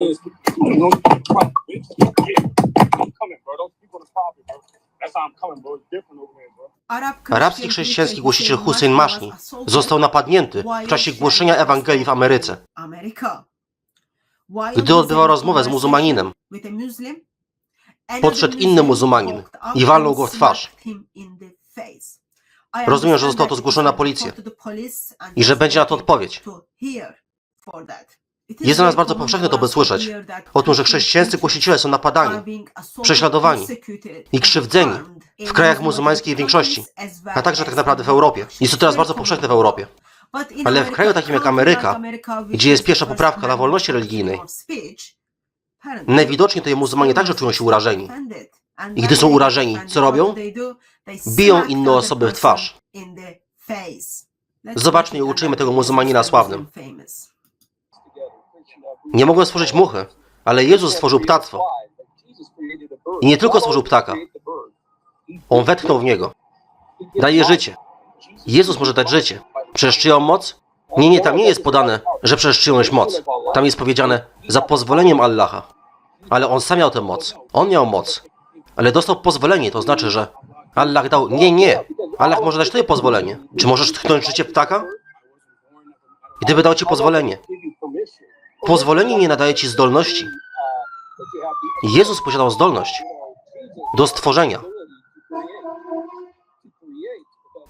is, you know, fuck, bitch. Yeah, I'm coming, bro. Topic, bro. That's how I'm coming, bro. It's different over here, bro. Arabski chrześcijański głosiciel Hussein Mashni został napadnięty w czasie głoszenia Ewangelii w Ameryce. Gdy odbywał rozmowę z muzułmaninem, podszedł inny muzułmanin i walnął go w twarz. Rozumiem, że zostało to zgłoszone na policję i że będzie na to odpowiedź. Jest dla nas bardzo powszechne to, by słyszeć o tym, że chrześcijańscy głosiciele są napadani, prześladowani i krzywdzeni w krajach muzułmańskiej większości, a także tak naprawdę w Europie. Jest to teraz bardzo powszechne w Europie. Ale w kraju takim jak Ameryka, gdzie jest pierwsza poprawka dla wolności religijnej, najwidoczniej tutaj muzułmanie także czują się urażeni. I gdy są urażeni, co robią? Biją inne osoby w twarz. Zobaczmy i uczyjmy tego muzułmanina sławnym. Nie mogłem stworzyć muchy, ale Jezus stworzył ptactwo. I nie tylko stworzył ptaka. On wetchnął w niego. Daje życie. Jezus może dać życie. Przez czyją moc? Nie, nie, tam nie jest podane, że przez czyjąś moc. Tam jest powiedziane za pozwoleniem Allaha. Ale on sam miał tę moc. On miał moc. Ale dostał pozwolenie, to znaczy, że Allah dał. Nie, nie. Allah może dać tobie pozwolenie. Czy możesz tchnąć życie ptaka? Gdyby dał ci pozwolenie. Pozwolenie nie nadaje ci zdolności. Jezus posiadał zdolność do stworzenia.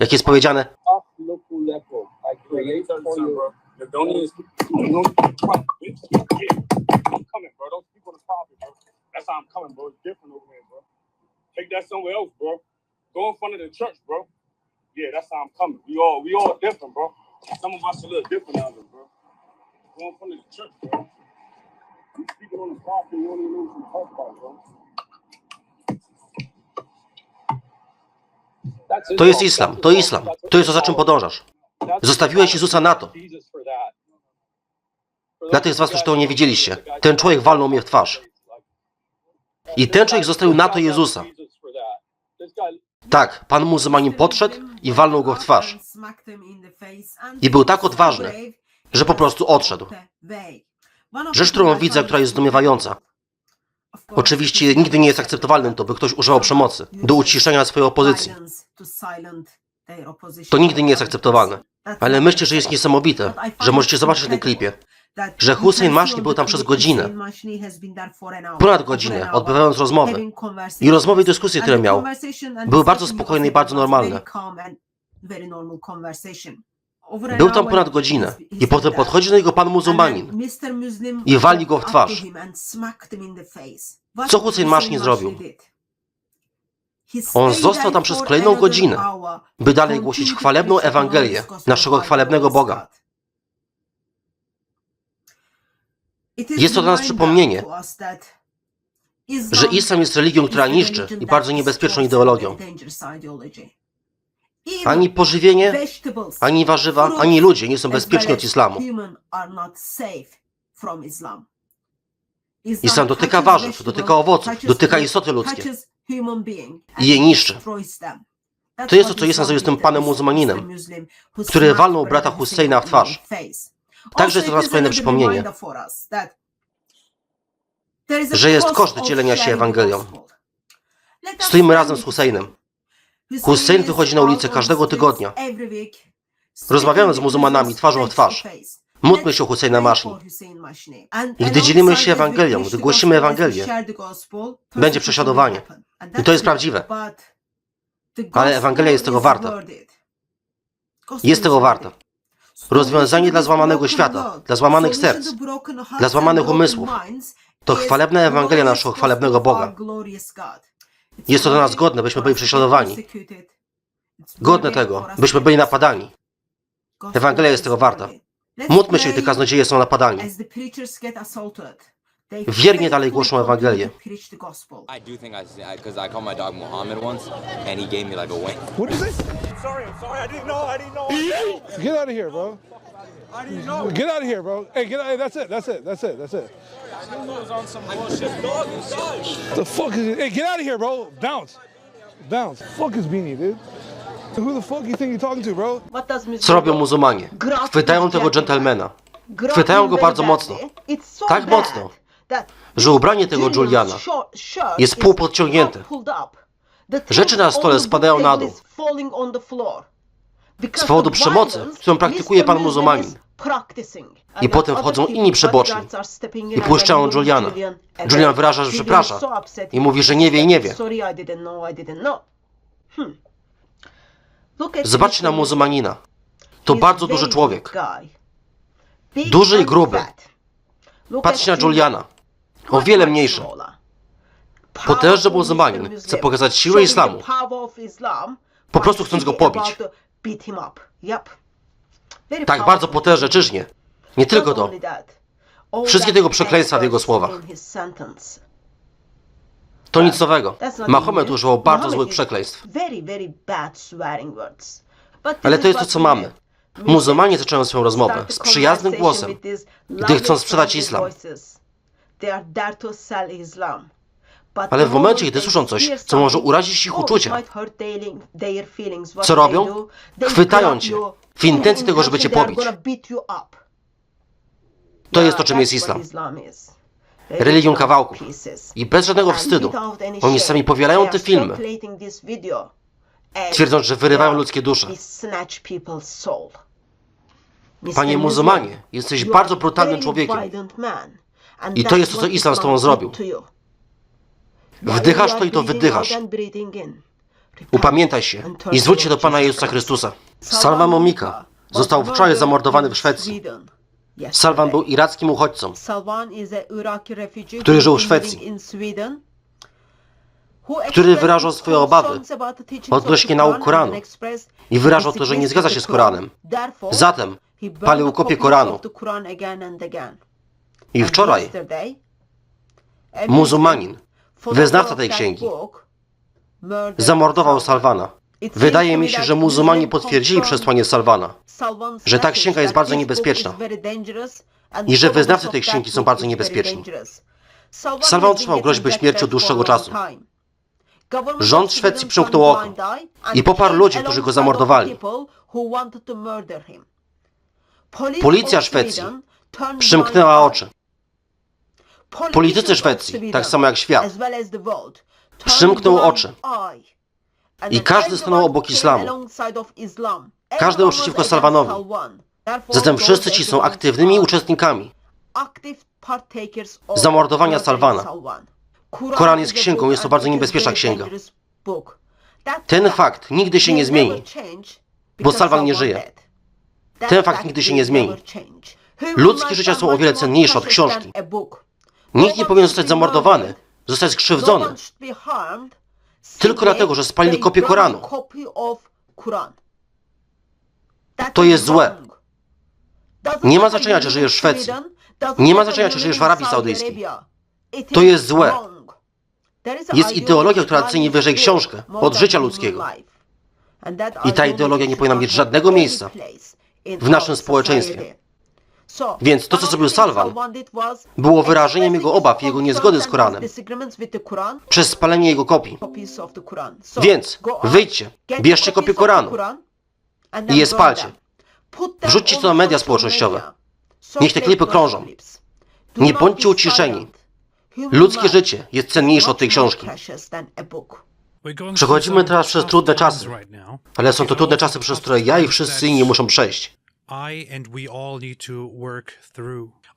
Jak jest powiedziane. Some of us a little different bro. Front of the church, bro. You speaking on the topic, you know what you're talking about, bro. to jest islam, to islam. To jest to, za czym podążasz. Zostawiłeś Jezusa na to. Dla tych z was, którzy tego nie widzieliście, ten człowiek walnął mnie w twarz. I ten człowiek zostawił na to Jezusa. Tak, pan muzułmanin podszedł i walnął go w twarz. I był tak odważny, Że po prostu odszedł. Rzecz, którą widzę, która jest zdumiewająca. Oczywiście nigdy nie jest akceptowalnym to, by ktoś używał przemocy do uciszenia swojej opozycji. To nigdy nie jest akceptowalne. Ale myślę, że jest niesamowite, że możecie zobaczyć w tym klipie, że Hussein Mashni był tam przez godzinę, ponad godzinę, odbywając rozmowy. I rozmowy i dyskusje, które miał, były bardzo spokojne i bardzo normalne. Był tam ponad godzinę i potem podchodzi do niego pan muzułmanin i wali go w twarz. Co Hussein Mashni zrobił? On został tam przez kolejną godzinę, by dalej głosić chwalebną Ewangelię naszego chwalebnego Boga. Jest to dla nas przypomnienie, Że islam jest religią, która niszczy i bardzo niebezpieczną ideologią. Ani pożywienie, ani warzywa, ani ludzie nie są bezpieczni od islamu. Islam dotyka warzyw, dotyka owoców, dotyka istoty ludzkie i je niszczy. To jest to, co Islam zrobił z tym panem muzułmaninem, który walnął brata Husseina w twarz. Także jest to dla nas kolejne przypomnienie, że jest koszt dzielenia się Ewangelią. Stoimy razem z Husseinem. Hussein wychodzi na ulicę każdego tygodnia. Rozmawiamy z muzułmanami twarzą w twarz. Módlmy się o Husseina Mashni. I gdy dzielimy się Ewangelią, gdy głosimy Ewangelię, będzie prześladowanie. I to jest prawdziwe. Ale Ewangelia jest tego warta. Jest tego warta. Rozwiązanie dla złamanego świata, dla złamanych serc, dla złamanych umysłów. To chwalebna Ewangelia naszego chwalebnego Boga. Jest to dla nas godne, byśmy byli prześladowani. Godne tego, byśmy byli napadani. Ewangelia jest tego warta. Módlmy się, gdy kaznodzieje są napadani. Wiernie dalej głoszą Ewangelię. I do think I, because I called my dog Muhammad once, and he gave me like a wink. What is it? Sorry, I'm sorry. I didn't know. I didn't know. Get out of here, bro. I didn't know. Get out of here, bro. Hey, get out. Hey, that's it. That's it. That's it. That's it. The fuck is it? Hey, get out of here, bro. Bounce. Bounce. Fuck is Beanie, dude. Who the fuck you think you're talking to, bro? Co robią muzułmanie? Chwytają tego dżentelmena. Chwytają go bardzo mocno. Tak mocno, że ubranie tego Juliana jest półpodciągnięte. Rzeczy na stole spadają na dół. Z powodu przemocy, którą praktykuje pan muzułmanin. I potem wchodzą inni przeboczni i puszczają Juliana. Julian wyraża, że przeprasza i mówi, że nie wie i nie wie. Zobaczcie na muzułmanina. To bardzo duży człowiek. Duży i gruby. Patrzcie na Juliana. O wiele mniejszy. Potężny muzułmanin chce pokazać siłę islamu, po prostu chcąc go pobić. Tak bardzo potężny, czyż nie? Tylko to. Wszystkie tego przekleństwa w jego słowach. To nic nowego. Mahomet używał bardzo złych przekleństw. Ale to jest to, co mamy. Muzułmanie zaczynają swoją rozmowę z przyjaznym głosem, gdy chcą sprzedać islam. Ale w momencie, gdy słyszą coś, co może urazić ich uczucia, co robią? Chwytają cię w intencji tego, żeby cię pobić. to jest to, czym jest islam. Religią kawałków. I bez żadnego wstydu. Oni sami powielają te filmy, twierdząc, że wyrywają ludzkie dusze. Panie muzułmanie, jesteś bardzo brutalnym człowiekiem. I to jest to, co islam z tobą zrobił. Wdychasz to i to wydychasz. Upamiętaj się i zwróć się do Pana Jezusa Chrystusa. Salwan Momika został wczoraj zamordowany w Szwecji. Salwan był irackim uchodźcą, który żył w Szwecji, który wyrażał swoje obawy odnośnie nauk Koranu i wyrażał to, że nie zgadza się z Koranem. Zatem palił kopię Koranu. I wczoraj muzułmanin, wyznawca tej księgi, zamordował Salwana. Wydaje mi się, że muzułmanie potwierdzili przesłanie Salwana, że ta księga jest bardzo niebezpieczna i że wyznawcy tej księgi są bardzo niebezpieczni. Salwan otrzymał groźbę śmierci od dłuższego czasu. Rząd Szwecji przymknął oko i poparł ludzi, którzy go zamordowali. Policja Szwecji Przymknęła oczy. Politycy Szwecji, tak samo jak świat, przymknął oczy. I każdy stanął obok islamu. Każdy był przeciwko Salwanowi. Zatem wszyscy ci są aktywnymi uczestnikami zamordowania Salwana. Koran jest księgą, jest to bardzo niebezpieczna księga. Ten fakt nigdy się nie zmieni, bo Salwan nie żyje. Ten fakt nigdy się nie zmieni. Ludzkie życia są o wiele cenniejsze od książki. Nikt nie powinien zostać zamordowany, zostać skrzywdzony, tylko dlatego, że spalili kopię Koranu. To jest złe. Nie ma znaczenia, czy żyjesz w Szwecji. Nie ma znaczenia, czy żyjesz w Arabii Saudyjskiej. To jest złe. Jest ideologia, która ceni wyżej książkę od życia ludzkiego. I ta ideologia nie powinna mieć żadnego miejsca w naszym społeczeństwie. Więc to, co zrobił Salwan, było wyrażeniem jego obaw i jego niezgody z Koranem przez spalenie jego kopii. Więc wyjdźcie, bierzcie kopię Koranu i je spalcie. Wrzućcie to na media społecznościowe. Niech te klipy krążą. Nie bądźcie uciszeni. Ludzkie życie jest cenniejsze od tej książki. Przechodzimy teraz przez trudne czasy, Ale są to trudne czasy, przez które ja i wszyscy inni muszą przejść.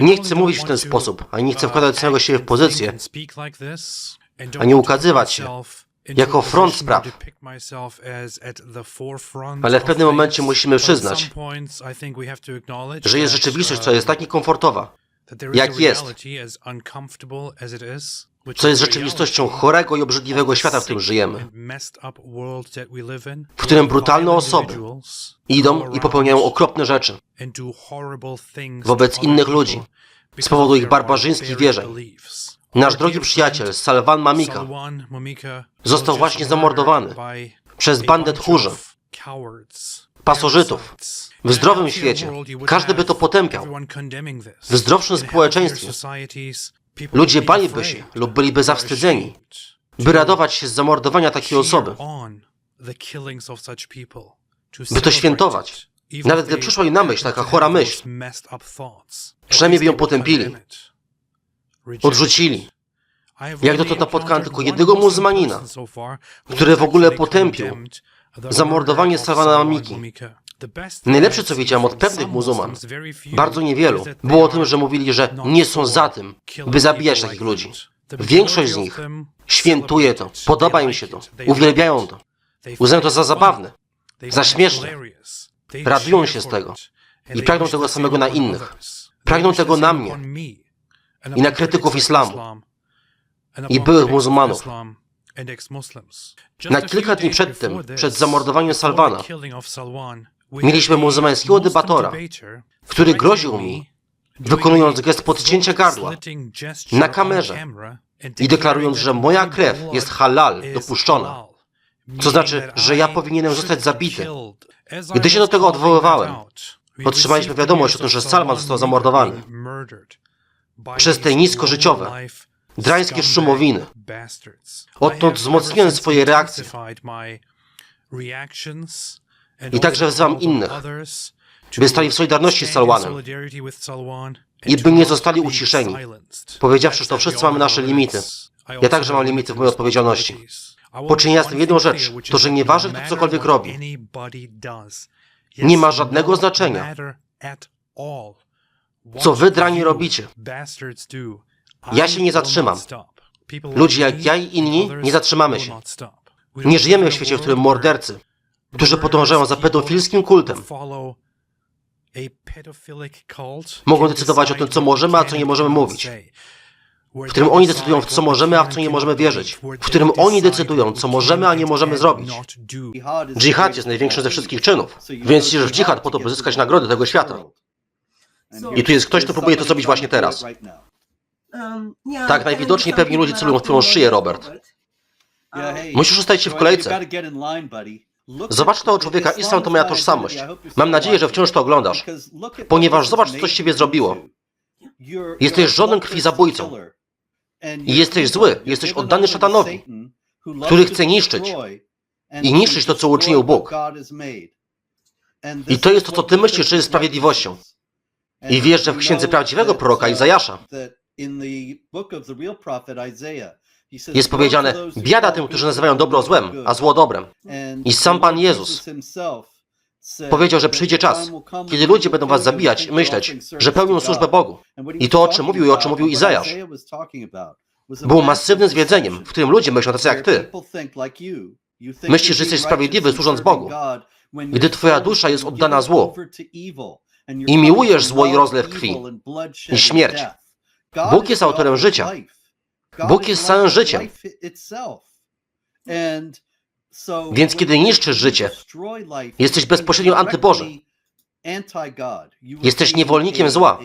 Nie chcę mówić w ten sposób, ani nie chcę wkładać samego siebie w pozycję, ani ukazywać się jako front spraw. Ale w pewnym momencie musimy przyznać, że jest rzeczywistość, która jest tak niekomfortowa, jak jest, co jest rzeczywistością chorego i obrzydliwego świata, w którym żyjemy, w którym brutalne osoby idą i popełniają okropne rzeczy wobec innych ludzi z powodu ich barbarzyńskich wierzeń. Nasz drogi przyjaciel Salwan Mamika został właśnie zamordowany przez bandę tchórzy, pasożytów. W zdrowym świecie każdy by to potępiał. W zdrowszym społeczeństwie ludzie baliby się lub byliby zawstydzeni, by radować się z zamordowania takiej osoby, by to świętować. Nawet gdy przyszła im na myśl taka chora myśl, przynajmniej by ją potępili. odrzucili. Jak dotąd napotkałem tylko jednego muzułmanina, który w ogóle potępił zamordowanie Salmana Miki. Najlepsze, co wiedziałem od pewnych muzułman, bardzo niewielu, było o tym, że mówili, że nie są za tym, by zabijać takich ludzi. Większość z nich świętuje to, podoba im się to, uwielbiają to, uznają to za zabawne, za śmieszne, radują się z tego i pragną tego samego na innych. Pragną tego na mnie i na krytyków islamu i byłych muzułmanów. Na kilka dni przed tym, przed zamordowaniem Salwana, Mieliśmy muzułmańskiego debatora, który groził mi, wykonując gest podcięcia gardła na kamerze i deklarując, że moja krew jest halal, dopuszczona. Co znaczy, że ja powinienem zostać zabity. Gdy się do tego odwoływałem, otrzymaliśmy wiadomość o tym, że Salman został zamordowany przez te niskożyciowe, drańskie szumowiny. Odtąd wzmocniłem swoje reakcje i także wzywam innych, by stali w solidarności z Salwanem i by nie zostali uciszeni, powiedziawszy, że to wszyscy mamy nasze limity. Ja także mam limity w mojej odpowiedzialności. Poczynię jasną jedną rzecz, to że nieważne kto cokolwiek robi, nie ma żadnego znaczenia, co wy drani robicie. Ja się nie zatrzymam. Ludzie jak ja i inni nie zatrzymamy się. Nie żyjemy w świecie, w którym mordercy, którzy podążają za pedofilskim kultem, mogą decydować o tym, co możemy, a co nie możemy mówić. w którym oni decydują, w co możemy, a w co nie możemy wierzyć, w którym oni decydują, co możemy, a nie możemy zrobić. Dżihad jest największym ze wszystkich czynów, więc idziesz w dżihad po to, by zyskać nagrody tego świata. I tu jest ktoś, kto próbuje to zrobić właśnie teraz. Tak, najwidoczniej pewni ludzie celują w twoją szyję, Robert. Musisz ustawić się w kolejce. Zobacz tego człowieka, islam to moja tożsamość. Mam nadzieję, że wciąż to oglądasz, ponieważ zobacz, co z ciebie zrobiło. Jesteś żoną krwi zabójcą. I jesteś zły, jesteś oddany szatanowi, który chce niszczyć i niszczyć to, co uczynił Bóg. I to jest to, co ty myślisz, że jest sprawiedliwością. I wiesz, że w księdze prawdziwego proroka Izajasza jest powiedziane, biada tym, którzy nazywają dobro złem, a zło dobrem. I sam Pan Jezus Powiedział, że przyjdzie czas, kiedy ludzie będą was zabijać i myśleć, że pełnią służbę Bogu. I to, o czym mówił i o czym mówił Izajasz, było masywnym zwiedzeniem, w którym ludzie myślą tacy jak ty. Myślisz, że jesteś sprawiedliwy służąc Bogu, Gdy twoja dusza jest oddana złu i miłujesz zło i rozlew krwi i śmierć. Bóg jest autorem życia. Bóg jest całym życiem. Więc kiedy niszczysz życie, Jesteś bezpośrednio antyboży. Jesteś niewolnikiem zła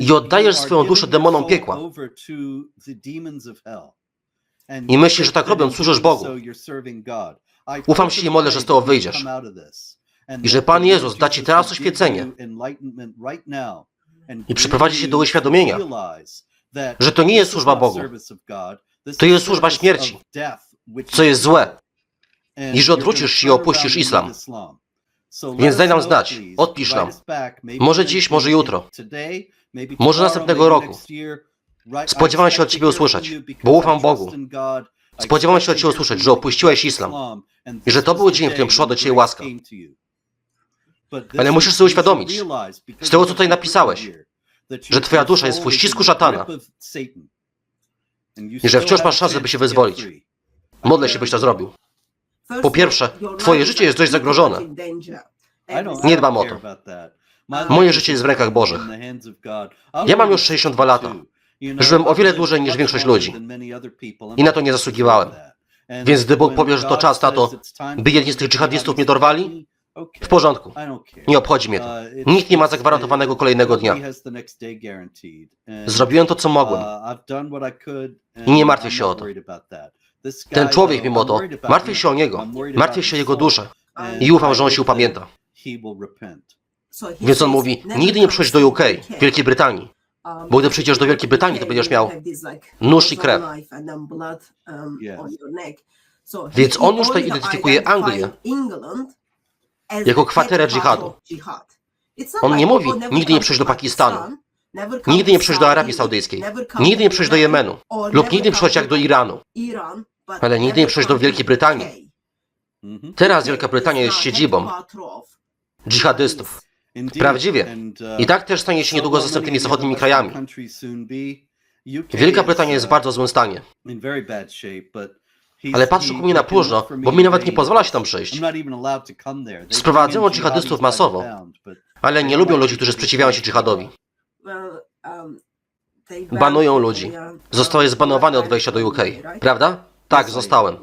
I oddajesz swoją duszę demonom piekła. I myślisz, że tak robiąc służysz Bogu. Ufam Ci i modlę, że z tego wyjdziesz. I że Pan Jezus da Ci teraz oświecenie i przyprowadzi Cię do uświadomienia, że to nie jest służba Bogu, to jest służba śmierci, co jest złe, i że odwrócisz się i opuścisz islam. Więc daj nam znać, odpisz nam. Może dziś, może jutro, może następnego roku. Spodziewam się od Ciebie usłyszeć, bo ufam Bogu. Spodziewam się od Ciebie usłyszeć, że opuściłeś islam i że to był dzień, w którym przyszła do Ciebie łaska. Ale musisz sobie uświadomić, z tego co tutaj napisałeś, że Twoja dusza jest w uścisku szatana i że wciąż masz szansę, by się wyzwolić. Modlę się, byś to zrobił. Po pierwsze, Twoje życie jest dość zagrożone. Nie dbam o to. Moje życie jest w rękach Bożych. Ja mam już 62 lata. Żyłem o wiele dłużej niż większość ludzi. I na to nie zasługiwałem. Więc gdy Bóg powie, że to czas na to, by jedni z tych dżihadystów mnie dorwali, w porządku. Nie obchodzi mnie to. Nikt nie ma zagwarantowanego kolejnego dnia. Zrobiłem to, co mogłem. I nie martwię się o to. Ten człowiek, mimo to, martwię się o niego. Martwię się o jego duszę. I ufam, że on się upamięta. Więc on mówi, nigdy nie przychodź do UK, Wielkiej Brytanii. Bo gdy przyjdziesz do Wielkiej Brytanii, to będziesz miał nóż i krew. Więc on już tutaj identyfikuje Anglię jako kwaterę dżihadu. On nie mówi, nigdy nie przyjdź do Pakistanu, Nigdy nie przyjdź do Arabii Saudyjskiej. Nigdy nie przyjdź do Jemenu. Lub nigdy nie przychodź jak do Iranu. Ale nigdy nie przyjdź do Wielkiej Brytanii. Teraz Wielka Brytania jest siedzibą dżihadystów. Prawdziwie. I tak też stanie się niedługo z następnymi zachodnimi krajami. Wielka Brytania jest w bardzo złym stanie. Ale patrzy ku mnie na próżno, bo mi nawet nie pozwala się tam przyjść. Sprowadzono dżihadystów masowo, Ale nie lubią ludzi, którzy sprzeciwiają się dżihadowi. Banują ludzi. Zostałeś zbanowany od wejścia do UK, prawda? Tak, zostałem.